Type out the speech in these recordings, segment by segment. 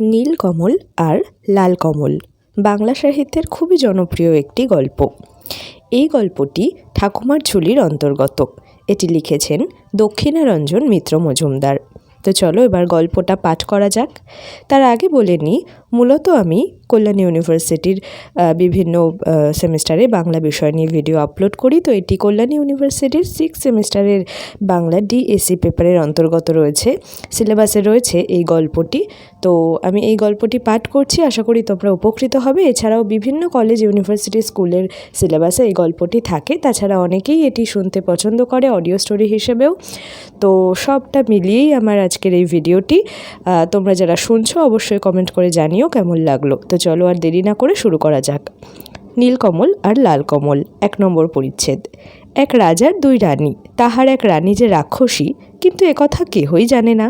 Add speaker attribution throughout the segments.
Speaker 1: নীলকমল আর লাল কমল। বাংলা সাহিত্যের খুবই জনপ্রিয় একটি গল্প। এই গল্পটি ঠাকুমার ঝুলির অন্তর্গত। এটি লিখেছেন দক্ষিণারঞ্জন মিত্র মজুমদার। তো চলো এবার গল্পটা পাঠ করা যাক। তার আগে বলে নিই, মূলত আমি কল্যাণ ইউনিভার্সিটির বিভিন্ন সেমিস্টারে বাংলা বিষয় নিয়ে ভিডিও আপলোড করি। তো এটি কল্যাণ ইউনিভার্সিটির সিক্স সেমিস্টারের বাংলা ডিএসসি পেপারের অন্তর্গত রয়েছে সিলেবাসে রয়েছে এই গল্পটি। তো আমি এই গল্পটি পাঠ করছি, আশা করি তোমরা উপকৃত হবে। এছাড়াও বিভিন্ন কলেজ ইউনিভার্সিটি স্কুলের সিলেবাসে এই গল্পটি থাকে। তাছাড়া অনেকেই এটি শুনতে পছন্দ করে অডিও স্টোরি হিসেবেও। তো সবটা মিলিয়েই আমার আজকের এই ভিডিওটি তোমরা যারা শুনছো, অবশ্যই কমেন্ট করে জানিও কেমন লাগল। তো চলো আর দেরি না করে শুরু করা যাক। নীলকমল আর লালকমল, এক নম্বর পরিচ্ছেদ। এক রাজার দুই রানী, তাহার এক রানী যে রাক্ষসী, কিন্তু একথা কেহই জানে না।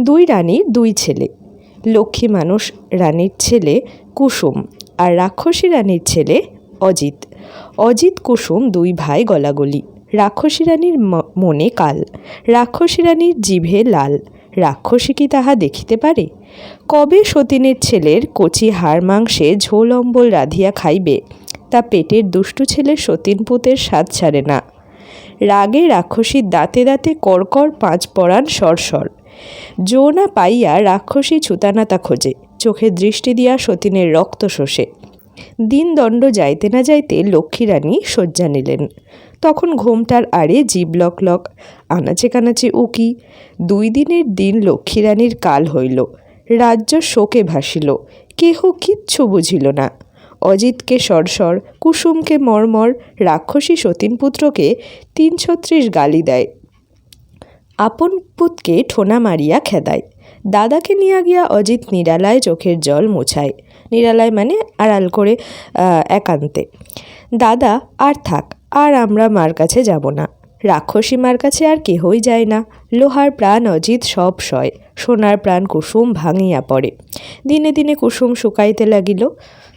Speaker 1: দুই রানীর দুই ছেলে, লক্ষ্মী মানুষ রানীর ছেলে কুসুম আর রাক্ষসী রানীর ছেলে অজিত। অজিত, কুসুম দুই ভাই গলাগলি। রাক্ষসী রানীর মনে কাল, রাক্ষসী রানীর জিভে লাল। রাক্ষসী কি তাহা দেখিতে পারে? কবে সতীনের ছেলের কচি হাড় মাংসে ঝোল অম্বল রাধিয়া খাইবে? তা পেটের দুষ্টু ছেলের সতীনপুতের স্বাদ ছাড়ে না। রাগে রাক্ষসীর দাঁতে দাঁতে কড়কড় পাঁচ পরাণ সরসর জো যৌনা পাইয়া রাক্ষসী ছুতানাতা খোঁজে, চোখে দৃষ্টি দিয়া সতীনের রক্ত শোষে। দিন দণ্ড যাইতে না যাইতে লক্ষ্মী রানী শয্যা নিলেন। তখন ঘোমটার আড়ে জীব লক আনাচে কানাচে উকি। দুই দিনের দিন লক্ষ্মী রানীর কাল হইল। রাজ্য শোকে ভাসিল। কেহ কিচ্ছু বুঝিল না। অজিতকে সরসর, কুসুমকে মর্মর, রাক্ষসী সতীনপুত্রকে তিন ছত্রিশ গালি দেয়। আপন পুতকে ঠোনা মারিয়া খেদায়। দাদাকে নিয়ে গিয়া অজিত নিরালায় চোখের জল মোছায়। নিরালায় মানে আড়াল করে একান্তে। দাদা, আর থাক। আর আমরা মার কাছে যাব না। রাক্ষসী মার কাছে আর কেহই যায় না। লোহার প্রাণ অজিত সব সয়। সোনার প্রাণ কুসুম ভাঙিয়া পড়ে। দিনে দিনে কুসুম শুকাইতে লাগিল।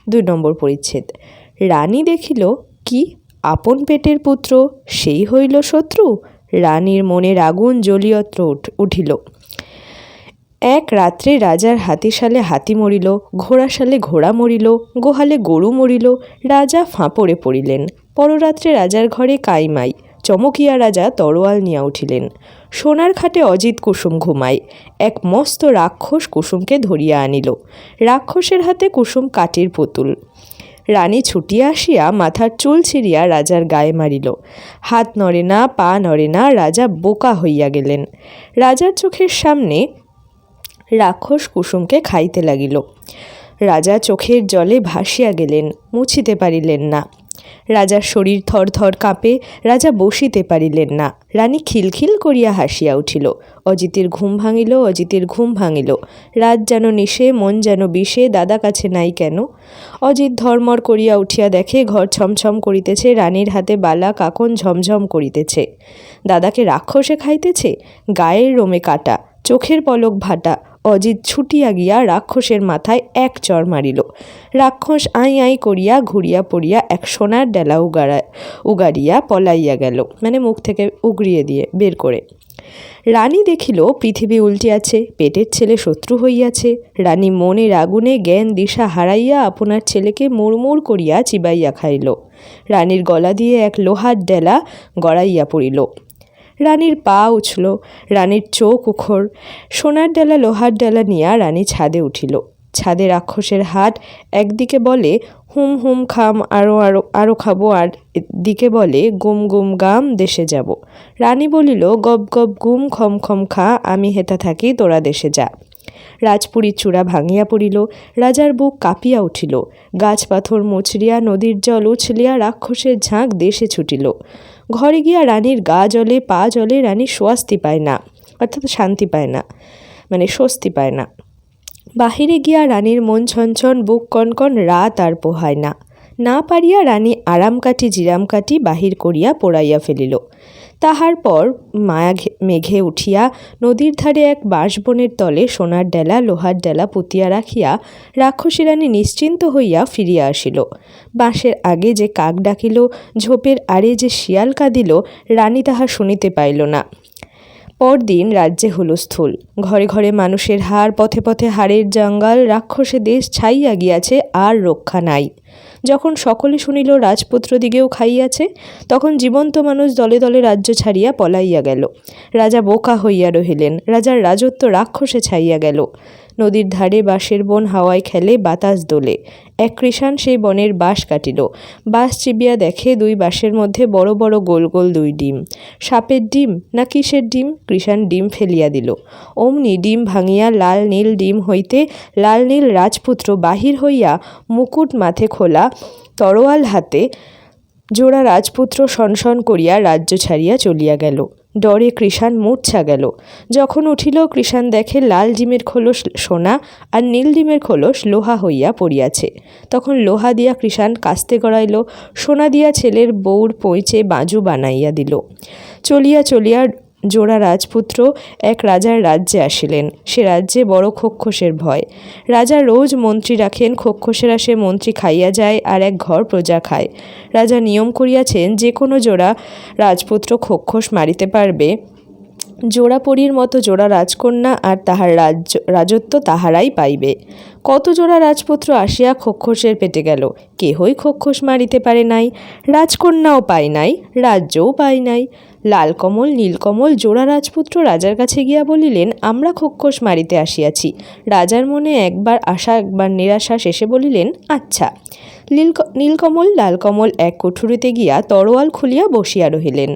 Speaker 1: দুই নম্বর পরিচ্ছেদ। রানী দেখিল, কি? আপন পেটের পুত্র? সেই হইল শত্রু? রানীর মনের আগুন জ্বলিয়ত্র উঠ- উঠিল। এক রাত্রে রাজার হাতিশালে হাতি মরিল, ঘোড়াশালে ঘোড়া মরিল, গোহালে গরু মরিল। রাজা ফাঁপড়ে পড়িলেন। পররাত্রে রাজার ঘরে কাইমাই, চমকিয়া রাজা তরোয়াল নিয়া উঠিলেন। সোনার খাটে অজিত কুসুম ঘুমায়। এক মস্ত রাক্ষস কুসুমকে ধরিয়া আনিল। রাক্ষসের হাতে কুসুম কাটির পুতুল। রানী ছুটিয়া আসিয়া মাথার চুল ছিঁড়িয়া রাজার গায়ে মারিল। হাত নড়ে না, পা নড়ে না রাজা বোকা হইয়া গেলেন। রাজার চোখের সামনে রাক্ষস কুসুমকে খাইতে লাগিল। রাজা চোখের জলে ভাসিয়া গেলেন, মুছিতে পারিলেন না। রাজার শরীর থরথর কাঁপে, রাজা বসিতে পারিলেন না। রানী খিলখিল করিয়া হাসিয়া উঠিল। অজিতের ঘুম ভাঙিল, অজিতের ঘুম ভাঙিল। রাত যেন নিশে, মন যেন বিষে, দাদা কাছে নাই কেন? অজিত ধর্মর করিয়া উঠিয়া দেখে ঘর ছমছম করিতেছে, রানীর হাতে বালা, কাকন ঝমঝম করিতেছে। দাদাকে রাক্ষসে খাইতেছে? গায়ের রোমে কাটা, চোখের পলক ভাটা অজিত ছুটিয়া গিয়া রাক্ষসের মাথায় এক চর মারিল। রাক্ষস আই আই করিয়া ঘুরিয়া পড়িয়া এক সোনার ডেলা উগাড়া উগাড়িয়া পলাইয়া গেল মানে মুখ থেকে উগড়িয়ে দিয়ে বের করে। রানী দেখিল পৃথিবী উল্টিয়াছে, পেটের ছেলে শত্রু হইয়াছে। রানী মনের আগুনে জ্ঞান দিশা হারাইয়া আপনার ছেলেকে মুড়মুড় করিয়া চিবাইয়া খাইল। রানীর গলা দিয়ে এক লোহার ডেলা গড়াইয়া পড়িল। রানীর পা উছল, রানীর চোখ উখর সোনার ডেলা, লোহার ডেলা নিয়া রানী ছাদে উঠিল। ছাদে রাক্ষসের হাট একদিকে বলে, হুম হুম, খাম আরও আরও আরও খাব। আর দিকে বলে, গুম গুম, গাম, দেশে যাব। রানী বলিল গব গব গুম, খম খম, খা, আমি হেতা থাকি, তোরা দেশে যা। রাজপুরীর চূড়া ভাঙিয়া পড়িল, রাজার বুক কাঁপিয়া উঠিল। গাছ পাথর মুচড়িয়া নদীর জল উছলিয়া রাক্ষসের ঝাঁক দেশে ছুটিল। ঘরে গিয়া রানীর গা জলে পা জলে রানী স্বস্তি পায় না, অর্থাৎ শান্তি পায় না মানে স্বস্তি পায় না। বাহিরে গিয়া রানীর মন ছনছন, বুক কনকন, রাত আর পোহায় না। না পারিয়া রানী আরাম কাটি জিরাম কাটি বাহির করিয়া পোড়াইয়া ফেলিল। তাহার পর মায়া মেঘে উঠিয়া নদীর ধারে এক বাঁশবনের তলে সোনার ডেলা, লোহার ডেলা পুতিয়া রাখিয়া রাক্ষসীরানী নিশ্চিন্ত হইয়া ফিরিয়া আসিল। বাঁশের আগে যে কাক ডাকিল, ঝোপের আড়ে যে শিয়াল কাঁদিল, রানী তাহা শুনিতে পাইল না। পরদিন রাজ্যে হুলস্থুল ঘরে ঘরে মানুষের হার পথে পথে হাড়ের জঙ্গল, রাক্ষসে দেশ ছাইয়া গিয়াছে, আর রক্ষা নাই। যখন সকলে শুনিল রাজপুত্র দিকেও খাইয়াছে, তখন জীবন্ত মানুষ দলে দলে রাজ্য ছাড়িয়া পলাইয়া গেল। রাজা বোকা হইয়া রহিলেন, রাজার রাজত্ব রাক্ষসে ছাইয়া গেল। নদীর ধারে বাঁশের বন হাওয়ায় খেলে বাতাস দোলে। এক কৃষাণ সেই বনের বাঁশ কাটিল। বাঁশ চিবিয়া দেখে দুই বাঁশের মধ্যে বড় বড় গোল গোল দুই ডিম। সাপের ডিম না কিসের ডিম? কৃষাণ ডিম ফেলিয়া দিল। অমনি ডিম ভাঙিয়া লাল নীল ডিম হইতে লাল নীল রাজপুত্র বাহির হইয়া মুকুট মাথে খোলা তরোয়াল হাতে জোড়া রাজপুত্র সনসন করিয়া রাজ্য ছাড়িয়া চলিয়া গেল। ডরে কৃষাণ মূর্ছা গেল। যখন উঠিল, কৃষাণ দেখে লাল ডিমের খোলস সোনা আর নীল ডিমের খোলস লোহা হইয়া পড়িয়াছে। তখন লোহা দিয়া কৃষাণ কাস্তে গড়াইল, সোনা দিয়া ছেলের বউর পৈঁচে বাঁজু বানাইয়া দিল। চলিয়া চলিয়া জোড়া রাজপুত্র এক রাজার রাজ্যে আসিলেন। সে রাজ্যে বড় খক্ষসের ভয়। রাজা রোজ মন্ত্রী রাখেন, খক্ষসেরা সে মন্ত্রী খাইয়া যায় আর এক ঘর প্রজা খায়। রাজা নিয়ম করিয়াছেন, যে কোনো জোড়া রাজপুত্র খক্ষস মারিতে পারবে। জোড়াপরীর মতো জোড়া রাজকন্যা আর তাহার রাজ্য, রাজত্ব তাহারাই পাইবে। কত জোড়া রাজপুত্র আসিয়া খক্ষসের পেটে গেল, কেহই খক্ষস মারিতে পারে নাই। রাজকন্যাও পায় নাই, রাজ্যও পায় নাই। লালকমল, নীলকমল, জোড়া রাজপুত্র রাজার কাছে গিয়া বলিলেন, আমরা খক্ষস মারিতে আসিয়াছি। রাজার মনে একবার আশা, একবার নিরাশা শেষে বলিলেন আচ্ছা। নীলক, নীলকমল, লালকমল এক কুঠুরিতে গিয়া তরোয়াল খুলিয়া বসিয়া রহিলেন।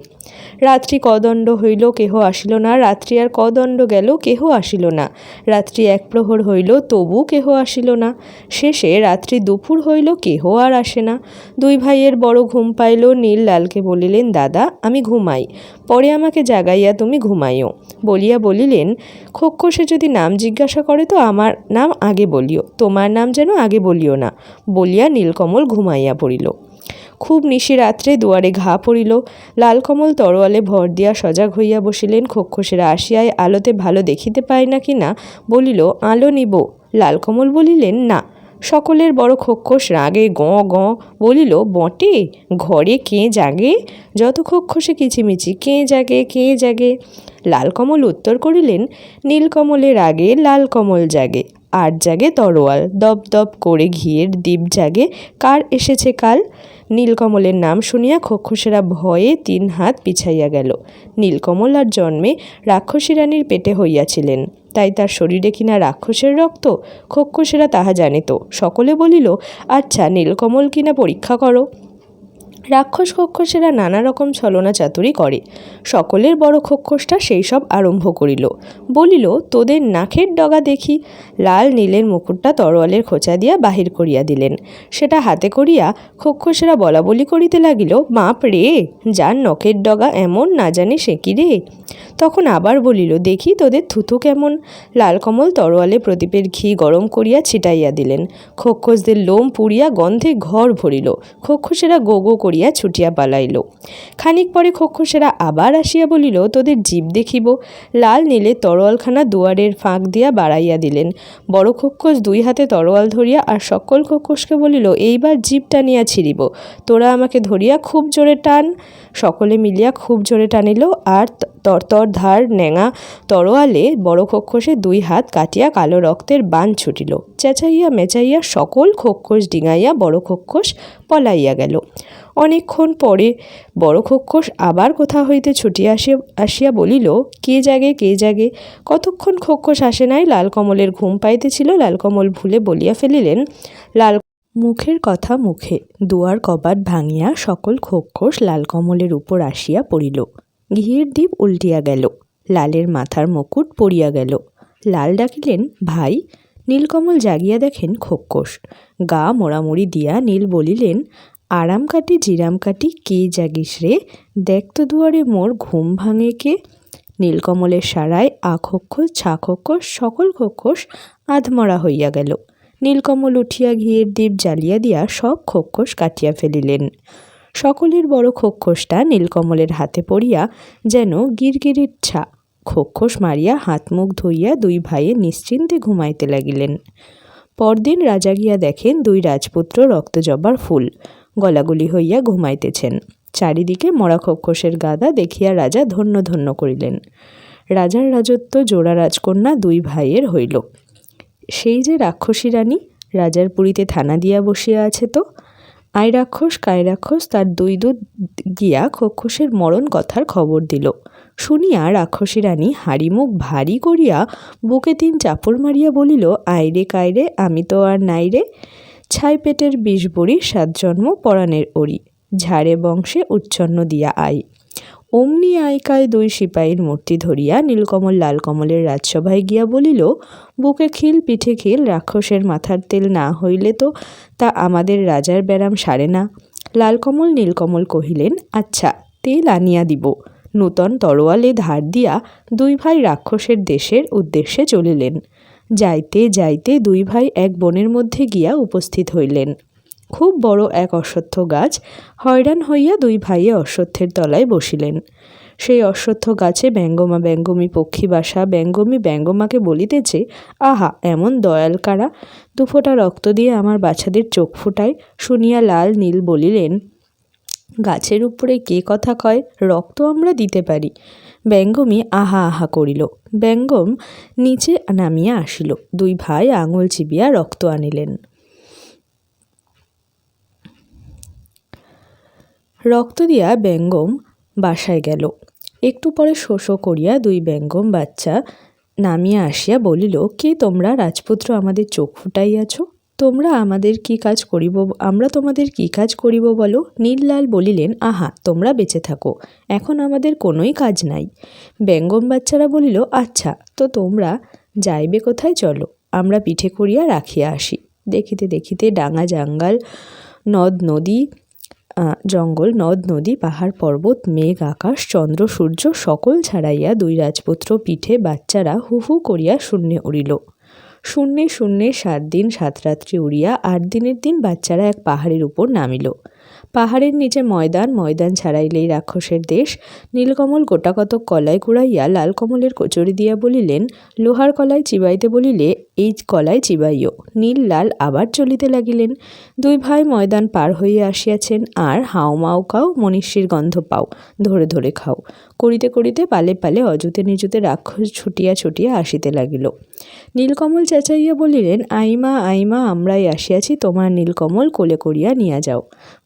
Speaker 1: রাত্রি কদণ্ড হইল, কেহ আসিল না। রাত্রি আর কদণ্ড গেল, কেহ আসিল না। রাত্রি এক প্রহর হইল, তবু কেহ আসিল না। শেষে রাত্রি দুপুর হইল, কেহ আর আসে না। দুই ভাইয়ের বড় ঘুম পাইল, নীল লালকে বলিলেন, দাদা, আমি ঘুমাই। পরে আমাকে জাগাইয়া তুমি ঘুমাইও। বলিয়া বলিলেন খক্ষসে যদি নাম জিজ্ঞাসা করে তো আমার নাম আগে বলিও। তোমার নাম যেন আগে বলিও না। বলিয়া নীলকমল ঘুমাইয়া পড়িল। খুব নিশি রাত্রে দুয়ারে ঘা পড়িল। লালকমল তরোয়ালে ভর দিয়া সজাগ হইয়া বসিলেন। খক্ষসেরা আসিয়ায় আলোতে ভালো দেখিতে পায় না কি না বলিল, আলো নিব। লালকমল বলিলেন, না। সকলের বড় খক্ষস রাগে গ গ বলিল, বটে, ঘরে কে জাগে? যত খক্ষসে কিচিমিচি, কে জাগে কে জাগে? লালকমল উত্তর করিলেন নীলকমলের আগে লালকমল জাগে। আর জাগে তরোয়াল, দপ দপ করে ঘিয়ের দ্বীপ জাগে। কার এসেছে কাল? নীলকমলের নাম শুনিয়া খক্ষসেরা ভয়ে তিন হাত পিছাইয়া গেল। নীলকমল আর জন্মে রাক্ষসী রানীর পেটে হইয়াছিলেন। তাই তার শরীরে কিনা রাক্ষসের রক্ত, খক্ষসেরা তাহা জানিত। সকলে বলিল আচ্ছা নীলকমল কিনা পরীক্ষা করো। রাক্ষস খক্ষসেরা নানা রকম ছলনা চাতুরি করে। সকলের বড় খক্ষসটা সেই সব আরম্ভ করিল। বলিল, তোদের নাখের ডগা দেখি? লাল নীলের মুকুটটা তরোয়ালের খোঁচা দিয়া বাহির করিয়া দিলেন। সেটা হাতে করিয়া খক্ষসেরা বলা বলি করিতে লাগিল মাপ রে, যার নখের ডগা এমন না জানে সে কি রে? তখন আবার বলিল, দেখি তোদের থুথু কেমন। লালকমল তরোয়ালে প্রদীপের ঘি গরম করিয়া ছিটাইয়া দিলেন। খক্ষসদের লোম পুড়িয়া গন্ধে ঘর ভরিল। খক্ষসেরা গো গো করিয়া ছুটিয়া পালাইল। খানিক পরে খক্ষসেরা আবার আসিয়া বলিল, তোদের জীব দেখিব। লাল নীলে তরোয়ালখানা দুয়ারের ফাঁক দিয়া বাড়াইয়া দিলেন। বড় খক্ষস দুই হাতে তরোয়াল ধরিয়া আর সকল খক্ষসকে বলিল, এইবার জীব টানিয়া ছিঁড়িব। তোরা আমাকে ধরিয়া খুব জোরে টান। সকলে মিলিয়া খুব জোরে টানিল আর তরতর ধার ন্যাঙা তরোয়ালে বড় খক্ষসে দুই হাত কাটিয়া কালো রক্তের বান ছুটিল। চেঁচাইয়া মেচাইয়া সকল খক্ষস ডিঙাইয়া বড় খক্ষস পলাইয়া গেল। অনেকক্ষণ পরে বড় খক্ষস আবার কোথা হইতে ছুটিয়া আসিয়া আসিয়া বলিল, কে জাগে কে জাগে? কতক্ষণ খক্ষস আসে নাই? লালকমলের ঘুম পাইতেছিল। লালকমল ভুলে বলিয়া ফেলিলেন, লাল মুখের কথা মুখে, দুয়ার কবাট ভাঙিয়া সকল খক্ষস লালকমলের উপর আসিয়া পড়িল। ঘিয়ের দ্বীপ উল্টিয়া গেল, লালের মাথার মুকুট পড়িয়া গেল। লাল ডাকিলেন, ভাই! নীলকমল জাগিয়া দেখেন খক্ষস গা মোড়ামুড়ি দিয়া নীল বলিলেন, আরাম কাটি, জিরাম কাটি, কে জাগিস রে? দেখ তো দুয়ারে মোর ঘুম ভাঙে কে? নীলকমলের সারায় আখক্ষস ছাখক্ষস সকল খক্ষস আধমরা হইয়া গেল। নীলকমল উঠিয়া ঘিয়ের দ্বীপ জ্বালিয়া দিয়া সব খক্ষস কাটিয়া ফেলিলেন। সকলের বড় খক্ষসটা নীলকমলের হাতে পড়িয়া যেন গিরগিরির ছা। খক্ষস মারিয়া হাত মুখ ধুইয়া দুই ভাইয়ে নিশ্চিন্তে ঘুমাইতে লাগিলেন। পরদিন রাজা গিয়া দেখেন দুই রাজপুত্র রক্তজবার ফুল। গলাগুলি হইয়া ঘুমাইতেছেন। চারিদিকে মরা খক্ষসের গাদা দেখিয়া রাজা ধন্য ধন্য করিলেন। রাজার রাজত্ব জোড়া রাজকন্যা দুই ভাইয়ের হইল। সেই যে রাক্ষসী রানী, রাজার পুরীতে থানা দিয়া বসিয়া আছে তো? আই রাক্ষস কায় রাক্ষস, তার দুই দুধ গিয়া খক্ষসের মরণ কথার খবর দিল। শুনিয়া রাক্ষসী রানী হাড়িমুখ ভারী করিয়া বুকে তিন চাপড় মারিয়া বলিল আইরে কায়রে আমি তো আর নাই রে। ছাই পেটের বিষ বড়ি সাত জন্ম পরাণের ওড়ি। ঝাড়ে বংশে উচ্ছন্ন দিয়া আই। অমনি আইকায় দুই সিপাহীর মূর্তি ধরিয়া নীলকমল লালকমলের রাজসভায় গিয়া বলিল, বুকে খিল, পিঠে খিল, রাক্ষসের মাথার তেল না হইলে তো তা আমাদের রাজার ব্যারাম সারে না। লালকমল নীলকমল কহিলেন আচ্ছা তেল আনিয়া দিব। নূতন তরোয়ালে ধার দিয়া দুই ভাই রাক্ষসের দেশের উদ্দেশ্যে চলিলেন। যাইতে যাইতে দুই ভাই এক বনের মধ্যে গিয়া উপস্থিত হইলেন। খুব বড় এক অশ্বত্থ গাছ হয়রান হইয়া দুই ভাইয়ে অশ্বত্থের তলায় বসিলেন। সেই অশ্বত্থ গাছে ব্যঙ্গমা ব্যঙ্গমী পক্ষী বাসা ব্যঙ্গমী ব্যঙ্গমাকে বলিতেছে, আহা, এমন দয়াল কারা? দুফোঁটা রক্ত দিয়ে আমার বাছাদের চোখ ফুটায়, শুনিয়া লাল নীল বলিলেন, গাছের উপরে কে কথা কয়? রক্ত আমরা দিতে পারি। ব্যঙ্গমী আহা আহা করিল। ব্যঙ্গম নিচে নামিয়া আসিল। দুই ভাই আঙুল চিবিয়া রক্ত আনিলেন। রক্ত দিয়া ব্যঙ্গম বাসায় গেল। একটু পরে শোষ করিয়া দুই ব্যঙ্গম বাচ্চা নামিয়া আসিয়া বলিল, কে তোমরা? রাজপুত্র আমাদের চোখ ফুটাইয়াছ। তোমরা আমাদের কি কাজ করিব, আমরা তোমাদের কি কাজ করিব বলো? নীললাল বলিলেন, আহা, তোমরা বেঁচে থাকো, এখন আমাদের কোনোই কাজ নাই। ব্যঙ্গম বাচ্চারা বলিল আচ্ছা তো তোমরা যাইবে কোথায়? চলো, আমরা পিঠে করিয়া রাখিয়া আসি। দেখিতে দেখিতে ডাঙা জাঙ্গাল, নদ নদী জঙ্গল, নদ, নদী, পাহাড়, পর্বত, মেঘ, আকাশ, চন্দ্র, সূর্য সকল ছাড়াইয়া দুই রাজপুত্র পিঠে বাচ্চারা হু হু করিয়া শূন্যে উড়িল। শূন্যে শূন্যে সাত দিন সাত রাত্রি উড়িয়া আট দিনের দিন বাচ্চারা এক পাহাড়ের উপর নামিল। পাহাড়ের নিচে ময়দান ময়দান ছাড়াইলেই রাক্ষসের দেশ। নীলকমল গোটাকতক কলাই কুড়াইয়া লাল কমলের কচুরি দিয়া বলিলেন, লোহার কলাই চিবাইতে বলিলে এই কলায় চিবাইও নীল লাল আবার চলিতে লাগিলেন। দুই ভাই ময়দান পার হইয়া আসিয়াছেন। আর হাও মাও খাও, মনীষীর গন্ধ পাও, ধরে ধরে খাও। করিতে করিতে পালে পালে অজুতে নিজুতে রাক্ষস ছুটিয়া ছুটিয়া আসিতে লাগিল। নীলকমল চেঁচাইয়া বলিলেন, আইমা আইমা, আমরাই আসিয়াছি, তোমার নীলকমল কোলে করিয়া নিয়া যাও।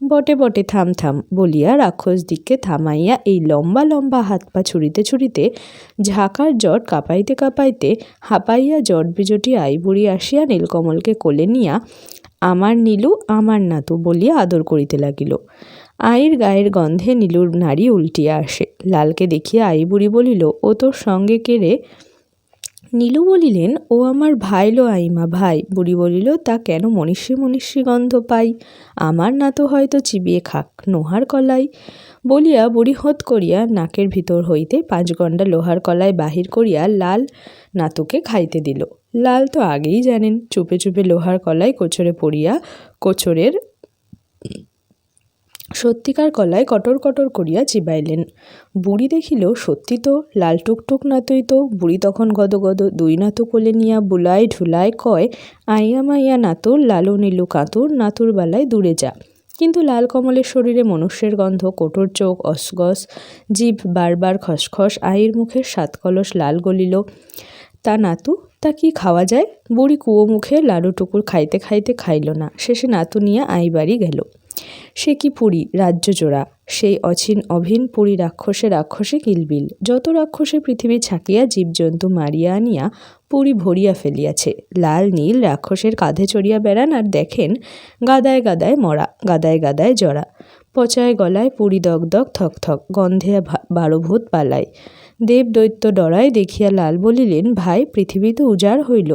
Speaker 1: বটে বটে, থাম থাম বলিয়া রাক্ষস দিককে থামাইয়া এই লম্বা লম্বা হাত পা ছুঁড়িতে ছুঁড়িতে ঝাঁকার জট কাঁপাইতে কাঁপাইতে হাঁপাইয়া জট বিজটি আইবুড়ি আসিয়া নীলকমলকে কোলে নিয়া, আমার নীলু, আমার নাতু বলিয়া আদর করিতে লাগিল। আইর গায়ের গন্ধে নীলুর নারী উল্টিয়া আসে। লালকে দেখিয়া আই বুড়ি বলিল, ও তোর সঙ্গে কে রে? নীলু বলিলেন, ও আমার ভাইলো আইমা ভাই। বুড়ি বলিল, তা কেন মনীষী মনীষী গন্ধ পাই? আমার না তো হয়তো চিবিয়ে খাক নোহার কলাই। বলিয়া বুড়ি হত করিয়া নাকের ভিতর হইতে পাঁচ গন্ডা লোহার কলাই বাহির করিয়া লাল নাতুকে খাইতে দিল। লাল তো আগেই জানেন, চুপে চুপে লোহার কলাই কোচরে পড়িয়া কোচরের সত্যিকার কলায় কটর কটর করিয়া চিবাইলেন। বুড়ি দেখিল সত্যি তো, লাল টুকটুক নাতই তো, বুড়ি তখন গদ গদ দুই নাতু কোলে নিয়া বুলায় ঢুলায় কয়, আইয়া মাইয়া নাতুর, লালু নীলু কাতুর, নাতুর বেলায় দূরে যা। কিন্তু লাল কমলের শরীরে মনুষ্যের গন্ধ কোটর চোখ, অসগস জিভ বারবার খসখস আইয়ের মুখের সাত কলস লাল গলিল। তা নাতু তা কি খাওয়া যায়? বুড়ি কুয়ো মুখে লাডু টুকুর খাইতে খাইতে খাইল না। শেষে নাতু নিয়ে আই বাড়ি গেল। সে কি পুরী? রাজ্যজোড়া সেই অচিন অভিন পুরী রাক্ষসে রাক্ষসে কিলবিল। যত রাক্ষসে পৃথিবী ছাকিয়া জীবজন্তু মারিয়া আনিয়া পুরী ভরিয়া ফেলিয়াছে। লাল নীল রাক্ষসের কাঁধে চড়িয়া বেড়ান আর দেখেন গাদায় গাদায় মরা, গাদায় গাদায় জড়া পচায় গলায় পুরী দগ দগ থক থক গন্ধে বারো ভূত পালায়। দেব দৈত্য ডরায় দেখিয়া লাল বলিলেন, ভাই পৃথিবী তো উজাড় হইল।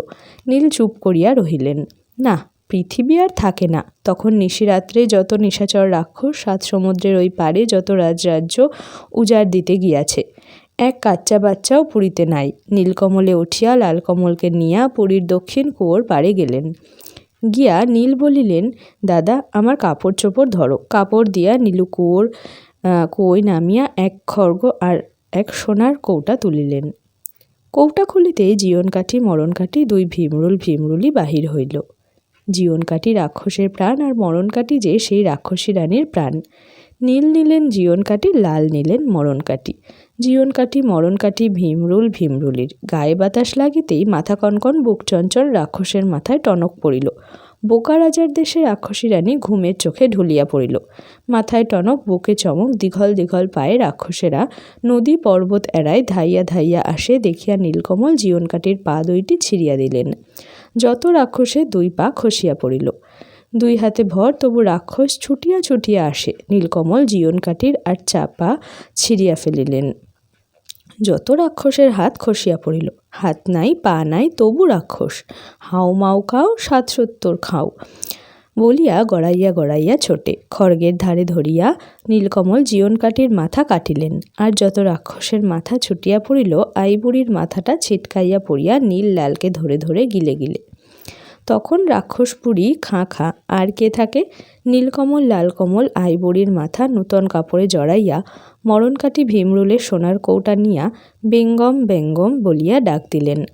Speaker 1: নীল চুপ করিয়া রহিলেন। না, পৃথিবী আর থাকে না। তখন নিশিরাত্রে যত নিশাচর রাক্ষস সাত সমুদ্রের ওই পারে যত রাজরাজ্য উজাড় দিতে গিয়াছে। এক কাচ্চা বাচ্চাও পুরীতে নাই। নীলকমলে উঠিয়া লালকমলকে নিয়া পুরীর দক্ষিণ কুয়োর পাড়ে গেলেন। গিয়া নীল বলিলেন, দাদা, আমার কাপড় চোপড় ধরো। কাপড় দিয়া নীলু কুয়োর কুয়োয় নামিয়া এক খর্গ আর এক সোনার কৌটা তুলিলেন। কৌটা খুলিতে জীবন কাঠি, মরণ কাঠি, দুই ভীমরুল ভীমরুলি বাহির হইল। জীবন কাটি রাক্ষসের প্রাণ আর মরণ কাটি যে সেই রাক্ষসী রানীর প্রাণ। নীল নিলেন জীবন কাটি লাল নিলেন মরণ কাটি জীবন কাটি মরণ কাটি ভীমরুল ভীমরুলির। গায়ে বাতাস লাগিতেই মাথা কনকন বুক চঞ্চল রাক্ষসের মাথায় টনক পড়িল। বোকা রাজার দেশে রাক্ষসী রানী ঘুমের চোখে ঢুলিয়া পড়িল। মাথায় টনক, বুকে চমক, দীঘল দীঘল পায়ে রাক্ষসেরা নদী, পর্বত এড়ায় ধাইয়া ধাইয়া আসে দেখিয়া নীলকমল জীবনকাঠির পা দুইটি ছিঁড়িয়া দিলেন। যত রাক্ষসে দুই পা খসিয়া পড়িল। দুই হাতে ভর, তবু রাক্ষস ছুটিয়া ছুটিয়া আসে, নীলকমল জীবনকাঠির আর চাপা ছিঁড়িয়া ফেলিলেন। যত রাক্ষসের হাত খসিয়া পড়িল হাত নাই, পা নাই, তবু রাক্ষস। হাও মাও খাও, সাত সত্তর খাও। বলিয়া গড়াইয়া গড়াইয়া ছোটে, খড়গের ধারে ধরিয়া নীলকমল জীবন জীবনকাঠির মাথা কাটিলেন। আর যত রাক্ষসের মাথা ছুটিয়া পড়িল, আইবুড়ির মাথাটা ছিটকাইয়া পড়িয়া নীল লালকে ধরে ধরে গিলে গিলে। তখন রাক্ষস রাক্ষসপুরী খাঁ খাঁ। আর কে থাকে? নীলকমল, লালকমল, আইবুড়ির মাথা নূতন কাপড়ে জড়াইয়া মরণকাটি ভীমরুলের সোনার কৌটা নিয়া বেঙ্গম বেঙ্গম বলিয়া ডাক দিলেন।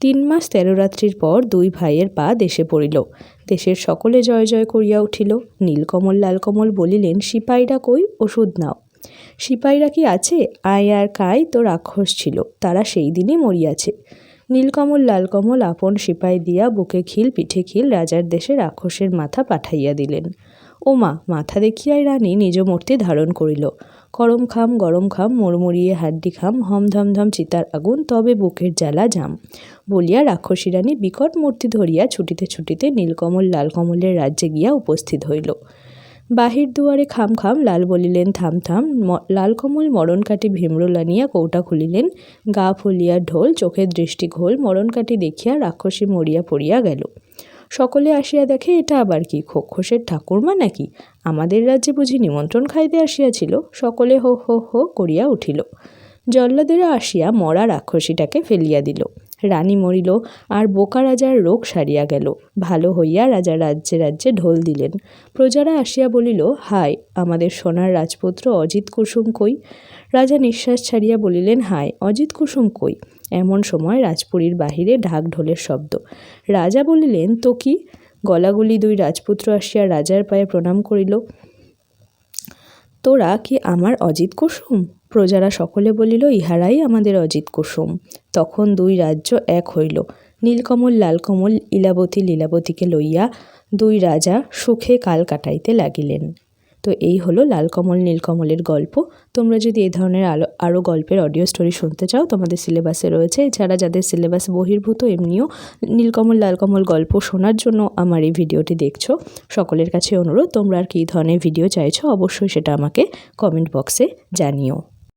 Speaker 1: তিন মাস তেরো রাত্রির পর দুই ভাইয়ের পা দেশে পড়িল। দেশের সকলে জয় জয় করিয়া উঠিল। নীলকমল, লালকমল বলিলেন, সিপাইরা কই? ওষুধ নাও। সিপাইরা কি আছে? আয় আর কায়, তো রাক্ষস ছিল। তারা সেই দিনই মরিয়াছে। নীলকমল, লালকমল আপন সিপাই দিয়া বুকে খিল পিঠে খিল রাজার দেশে রাক্ষসের মাথা পাঠাইয়া দিলেন। ওমা, মাথা দেখিয়াই রানী নিজ মূর্তি ধারণ করিল। করম খাম, গরম খাম মরমরিয়ে হাড্ডি খাম হম ধম ধম চিতার আগুন, তবে বুকের জ্বালা জাম। বলিয়া রাক্ষসী রানী বিকট মূর্তি ধরিয়া ছুটিতে ছুটিতে নীলকমল, লালকমলের রাজ্যে গিয়া উপস্থিত হইল। বাহির দুয়ারে খাম খাম, লাল বলিলেন, থাম থাম। লালকমল মরণ কাটি ভীমরুল আনিয়া কৌটা খুলিলেন। গা ফুলিয়া ঢোল চোখের দৃষ্টি ঘোল, মরণ কাটি দেখিয়া রাক্ষসী মরিয়া পড়িয়া গেল। সকলে আসিয়া দেখে, এটা আবার কি, খোক্ষসের ঠাকুরমা নাকি? আমাদের রাজ্যে বুঝি নিমন্ত্রণ খাইতে আসিয়াছিল? সকলে হো হো হো করিয়া উঠিল। জল্লাদেরা আসিয়া মরা রাক্ষসীটাকে ফেলিয়া দিল। রানী মরিল আর বোকা রাজার রোগ সারিয়া গেল। ভালো হইয়া রাজা রাজ্যে রাজ্যে ঢোল দিলেন। প্রজারা আসিয়া বলিল, হায়, আমাদের সোনার রাজপুত্র অজিত কুসুম কই? রাজা নিঃশ্বাস ছাড়িয়া বলিলেন, হায়, অজিত কুসুম কই? এমন সময় রাজপুরীর বাহিরে ঢাক ঢোলের শব্দ। রাজা বলিলেন, তো কি? গলাগুলি দুই রাজপুত্র আসিয়া রাজার পায়ে প্রণাম করিল, তোরা কি আমার অজিত কুসুম? প্রজারা সকলে বলিল, ইহারাই আমাদের অজিত কুসুম। তখন দুই রাজ্য এক হইল, নীলকমল, লালকমল, ইলাবতী লীলাবতীকে লইয়া দুই রাজা সুখে কাল কাটাইতে লাগিলেন। তো এই হলো লালকমল, নীলকমলের গল্প। তোমরা যদি এই ধরনের আলো, আরও গল্পের অডিও স্টোরি শুনতে চাও, তোমাদের সিলেবাসে রয়েছে। এছাড়া যাদের সিলেবাস বহির্ভূত, এমনিও নীলকমল, লালকমল গল্প শোনার জন্য আমার এই ভিডিওটি দেখছ। সকলের কাছে অনুরোধ, তোমরা আর কী ধরনের ভিডিও চাইছো, অবশ্যই সেটা আমাকে কমেন্ট বক্সে জানিও।